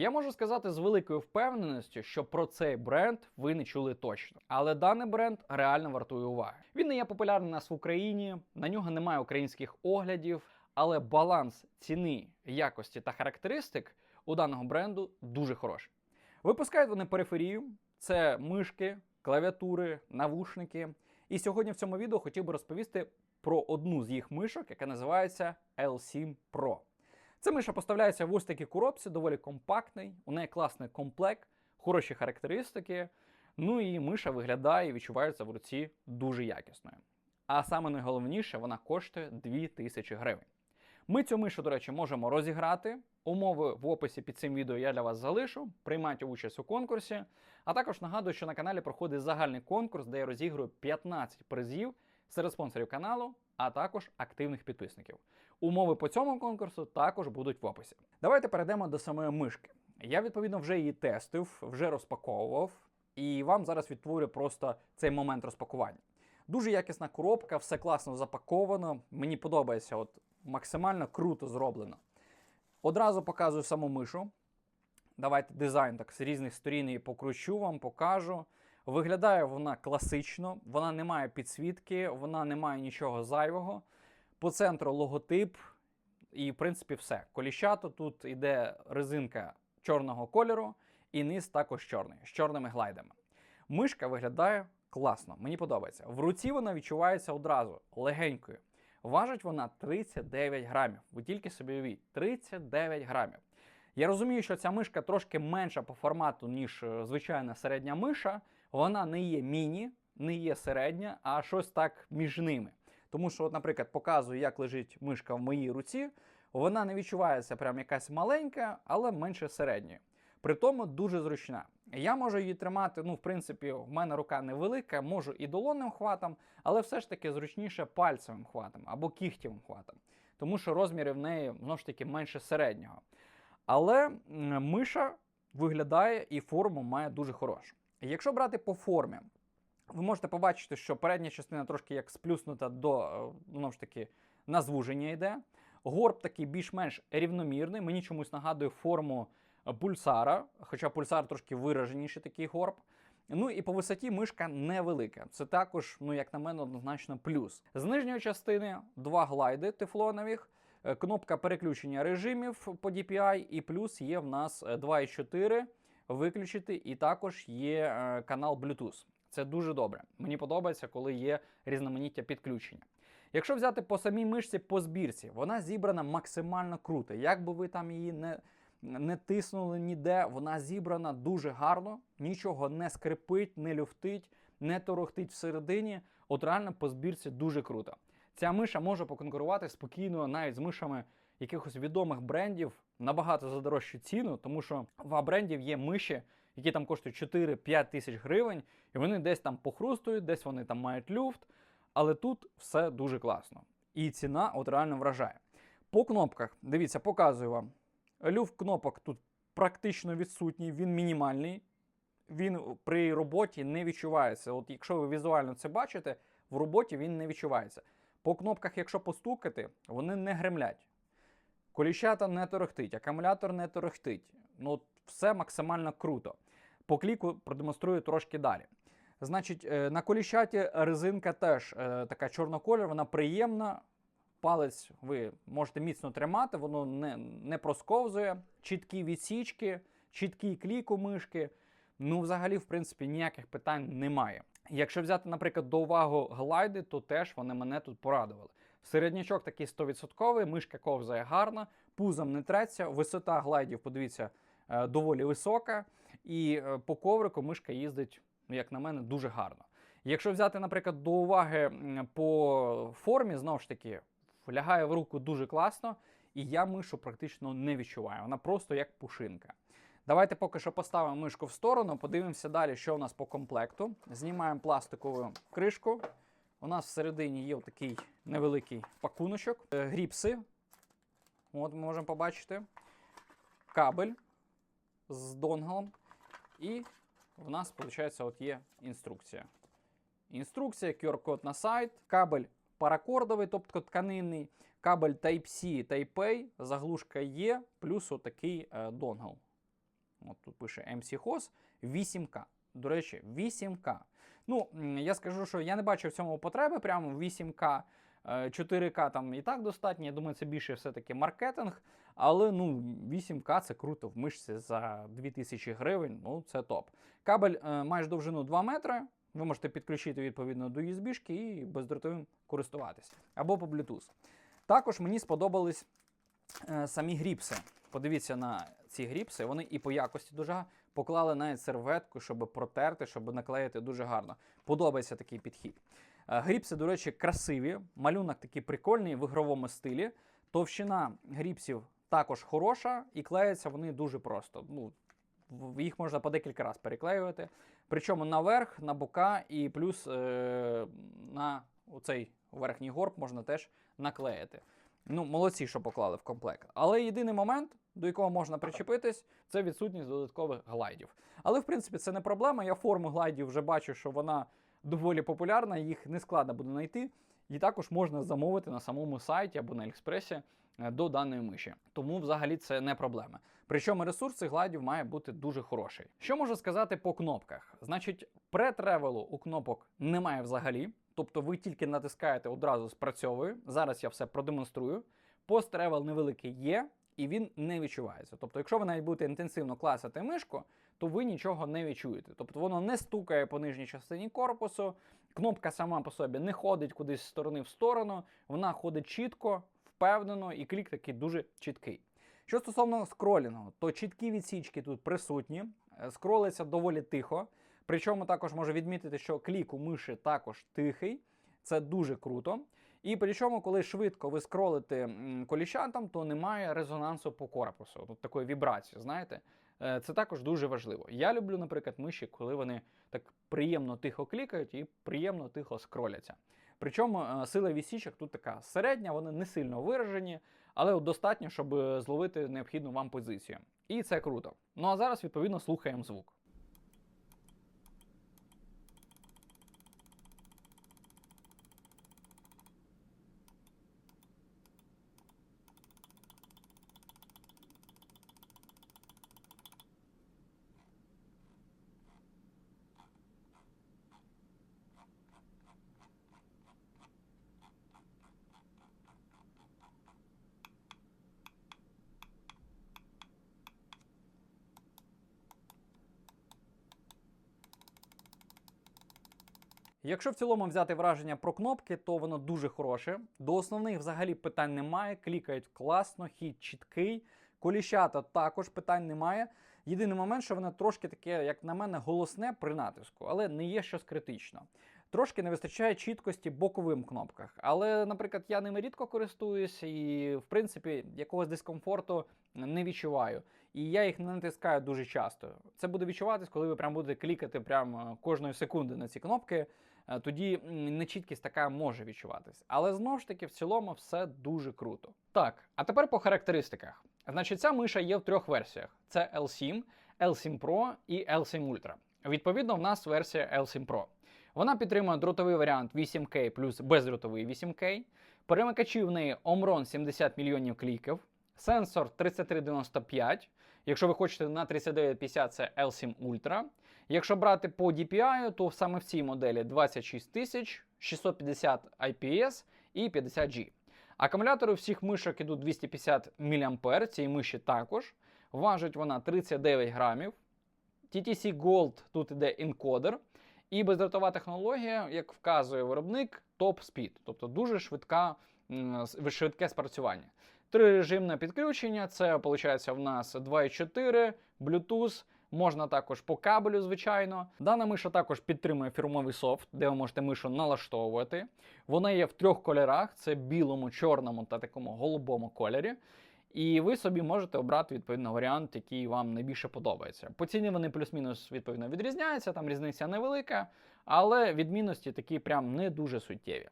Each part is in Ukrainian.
Я можу сказати з великою впевненістю, що про цей бренд ви не чули точно. Але даний бренд реально вартує уваги. Він не є популярний у нас в Україні, на нього немає українських оглядів, але баланс ціни, якості та характеристик у даного бренду дуже хороший. Випускають вони периферію, це мишки, клавіатури, навушники. І сьогодні в цьому відео хотів би розповісти про одну з їх мишок, яка називається L7 Pro. Ця миша поставляється в ось такій коробці, доволі компактний, у неї класний комплект, хороші характеристики. Ну і миша виглядає і відчувається в руці дуже якісною. А саме найголовніше, вона коштує 2000 гривень. Ми цю мишу, до речі, можемо розіграти. Умови в описі під цим відео я для вас залишу. Приймайте участь у конкурсі. А також нагадую, що на каналі проходить загальний конкурс, де я розіграю 15 призів серед спонсорів каналу, а також активних підписників. Умови по цьому конкурсу також будуть в описі. Давайте перейдемо до самої мишки. Я відповідно вже її тестив, вже розпаковував, і вам зараз відтворю просто цей момент розпакування. Дуже якісна коробка, все класно запаковано. Мені подобається, от максимально круто зроблено. Одразу показую саму мишу. Давайте дизайн так з різних сторін її покручу вам, покажу. Виглядає вона класично, вона не має підсвітки, вона не має нічого зайвого. По центру логотип, і, в принципі, все. Коліщато тут іде резинка чорного кольору, і низ також чорний, з чорними глайдами. Мишка виглядає класно, мені подобається. В руці вона відчувається одразу легенькою. Важить вона 39 грамів. Ви тільки собі уявіть, 39 грамів. Я розумію, що ця мишка трошки менша по формату, ніж е, звичайна середня миша. Вона не є міні, не є середня, а щось так між ними. Тому що, от, наприклад, показую, як лежить мишка в моїй руці. Вона не відчувається прям якась маленька, але менше середньої. При тому дуже зручна. Я можу її тримати, ну, в принципі, в мене рука невелика, можу і долонним хватом, але все ж таки зручніше пальцевим хватом або кігтєвим хватом. Тому що розміри в неї знову ж таки менше середнього. Але миша виглядає і форму має дуже хорошу. Якщо брати по формі, ви можете побачити, що передня частина трошки як сплюснута до е, знову ж таки на звуження йде. Горб такий більш-менш рівномірний. Мені чомусь нагадує форму пульсара, хоча пульсар трошки вираженіший такий горб. Ну і по висоті мишка невелика. Це також, ну як на мене, однозначно плюс. З нижньої частини два глайди тефлонових, е, кнопка переключення режимів по DPI, і плюс є в нас е, 2.4 виключити, і також є е, канал Bluetooth. Це дуже добре. Мені подобається, коли є різноманіття підключення. Якщо взяти по самій мишці по збірці, вона зібрана максимально круто. Як би ви там її не, не тиснули ніде, вона зібрана дуже гарно, нічого не скрипить, не люфтить, не торохтить всередині. От реально по збірці дуже круто. Ця миша може поконкурувати спокійно навіть з мишами якихось відомих брендів набагато за дорожчу ціну, тому що в брендів є миші, які там коштують 4-5 тисяч гривень, і вони десь там похрустують, десь вони там мають люфт. Але тут все дуже класно. І ціна от реально вражає. По кнопках, дивіться, показую вам. Люфт кнопок тут практично відсутній, він мінімальний. Він при роботі не відчувається. От якщо ви візуально це бачите, в роботі він не відчувається. По кнопках, якщо постукати, вони не гремлять. Коліщата не торохтить, акумулятор не торохтить. Ну, все максимально круто. По кліку продемонструю трошки далі. Значить, е, на коліщаті резинка теж е, така чорнокольор, вона приємна. Палець ви можете міцно тримати, воно не, не просковзує. Чіткі відсічки, чіткий клік у мишки. Ну, взагалі, в принципі, ніяких питань немає. Якщо взяти, наприклад, до уваги глайди, то теж вони мене тут порадували. Середнячок такий 100%, мишка ковзає гарно, пузом не треться, висота глайдів, подивіться, доволі висока. І е, по коврику мишка їздить, ну, як на мене, дуже гарно. Якщо взяти, наприклад, до уваги по формі, знову ж таки, лягає в руку дуже класно, і я мишу практично не відчуваю. Вона просто як пушинка. Давайте поки що поставимо мишку в сторону, подивимося далі, що у нас по комплекту. Знімаємо пластикову кришку. У нас всередині є такий невеликий пакуночок, Е, гріпси. От ми можемо побачити. Кабель з донглом. І в нас, виходить, от є інструкція. Інструкція, QR-код на сайт, кабель паракордовий, тобто тканинний, кабель Type-C, Type-A, заглушка є, плюс отакий е, донгл. от тут пише MC Hoss, 8К. До речі, 8К. Ну, я скажу, що я не бачу в цьому потреби, прямо 8К. Е, 4К там і так достатньо. Я думаю, це більше все-таки маркетинг. Але ну, 8К це круто в мишці за 2000 гривень. Ну, це топ. Кабель е, має довжину 2 метри. Ви можете підключити відповідно до USB і бездротовим користуватись. Або по Bluetooth. Також мені сподобались е, самі гріпси. Подивіться на ці гріпси, вони і по якості дуже поклали навіть серветку, щоб протерти, щоб наклеїти дуже гарно. Подобається такий підхід. Е, Гріпси, до речі, красиві. Малюнок такий прикольний в ігровому стилі. Товщина гріпсів також хороша, і клеяться вони дуже просто. Ну, їх можна по декілька разів переклеювати. Причому наверх, на бока, і плюс е- на оцей верхній горб можна теж наклеїти. Ну, молодці, що поклали в комплект. Але єдиний момент, до якого можна причепитись, це відсутність додаткових глайдів. Але в принципі це не проблема. Я форму глайдів вже бачу, що вона доволі популярна, їх не складно буде знайти. І також можна замовити на самому сайті або на Аліекспресі е, до даної миші. Тому взагалі це не проблема. Причому ресурс цих гладів має бути дуже хороший. Що можу сказати по кнопках? Значить, претревелу у кнопок немає взагалі. Тобто ви тільки натискаєте одразу спрацьовує. Зараз я все продемонструю. Пост-тревел невеликий є, і він не відчувається. Тобто, якщо ви навіть будете інтенсивно класити мишку, то ви нічого не відчуєте. Тобто воно не стукає по нижній частині корпусу, кнопка сама по собі не ходить кудись з сторони в сторону, вона ходить чітко, впевнено, і клік такий дуже чіткий. Що стосовно скролінгу, то чіткі відсічки тут присутні, е, скролиться доволі тихо. Причому також можу відмітити, що клік у миші також тихий, це дуже круто. І причому, коли швидко ви скролите коліщатом, то немає резонансу по корпусу, тут такої вібрації, знаєте. Е, Це також дуже важливо. Я люблю, наприклад, миші, коли вони так приємно тихо клікають і приємно тихо скроляться. Причому е, сила вісічок тут така середня, вони не сильно виражені, але достатньо, щоб е, зловити необхідну вам позицію. І це круто. Ну а зараз, відповідно, слухаємо звук. Якщо в цілому взяти враження про кнопки, то воно дуже хороше. До основних взагалі питань немає. Клікають класно, хід чіткий. Коліщата також питань немає. Єдиний момент, що воно трошки таке, як на мене, голосне при натиску, але не є щось критично. Трошки не вистачає чіткості боковим кнопках. Але, наприклад, я ними рідко користуюсь і, в принципі, якогось дискомфорту не відчуваю. І я їх не натискаю дуже часто. Це буде відчуватись, коли ви прям будете клікати прямо кожної секунди на ці кнопки. Е, Тоді нечіткість така може відчуватись. Але знову ж таки, в цілому все дуже круто. Так, а тепер по характеристиках. Значить, ця миша є в трьох версіях: це L7, L7 Pro і L7 Ultra. Відповідно, в нас версія L7 Pro. Вона підтримує дротовий варіант 8K плюс бездротовий 8K. Перемикачі в неї Omron 70 мільйонів кліків, сенсор 3395. Якщо ви хочете на 3950, це L7 Ultra. Якщо брати по DPI, то саме в цій моделі 26 650 IPS і 50G. Акумулятори всіх мишок ідуть 250 мА, цієї миші також. Важить вона 39 грамів. TTC Gold тут іде енкодер. І бездротова технологія, як вказує виробник, топ speed, тобто дуже швидка, швидке спрацювання. Трирежимне підключення це виходить в нас 2.4, Bluetooth. Можна також по кабелю, звичайно. Дана миша також підтримує фірмовий софт, де ви можете мишу налаштовувати. Вона є в трьох кольорах: це білому, чорному та такому голубому кольорі. І ви собі можете обрати відповідно варіант, який вам найбільше подобається. По ціні вони плюс-мінус відповідно відрізняються, там різниця невелика, але відмінності такі прям не дуже суттєві.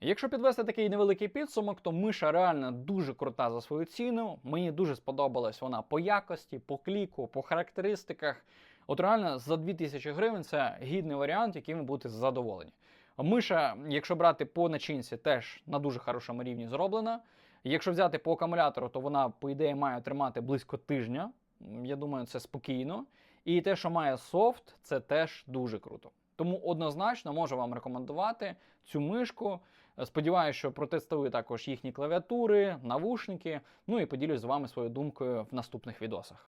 Якщо підвести такий невеликий підсумок, то миша реально дуже крута за свою ціну. Мені дуже сподобалась вона по якості, по кліку, по характеристиках. От реально за 2000 гривень це гідний варіант, яким ви будете задоволені. Миша, якщо брати по начинці, теж на дуже хорошому рівні зроблена. Якщо взяти по акумулятору, то вона, по ідеї, має тримати близько тижня. я думаю, це спокійно. І те, що має софт, це теж дуже круто. Тому однозначно можу вам рекомендувати цю мишку. Сподіваюся, що протестую також їхні клавіатури, навушники. Ну і поділюсь з вами своєю думкою в наступних відосах.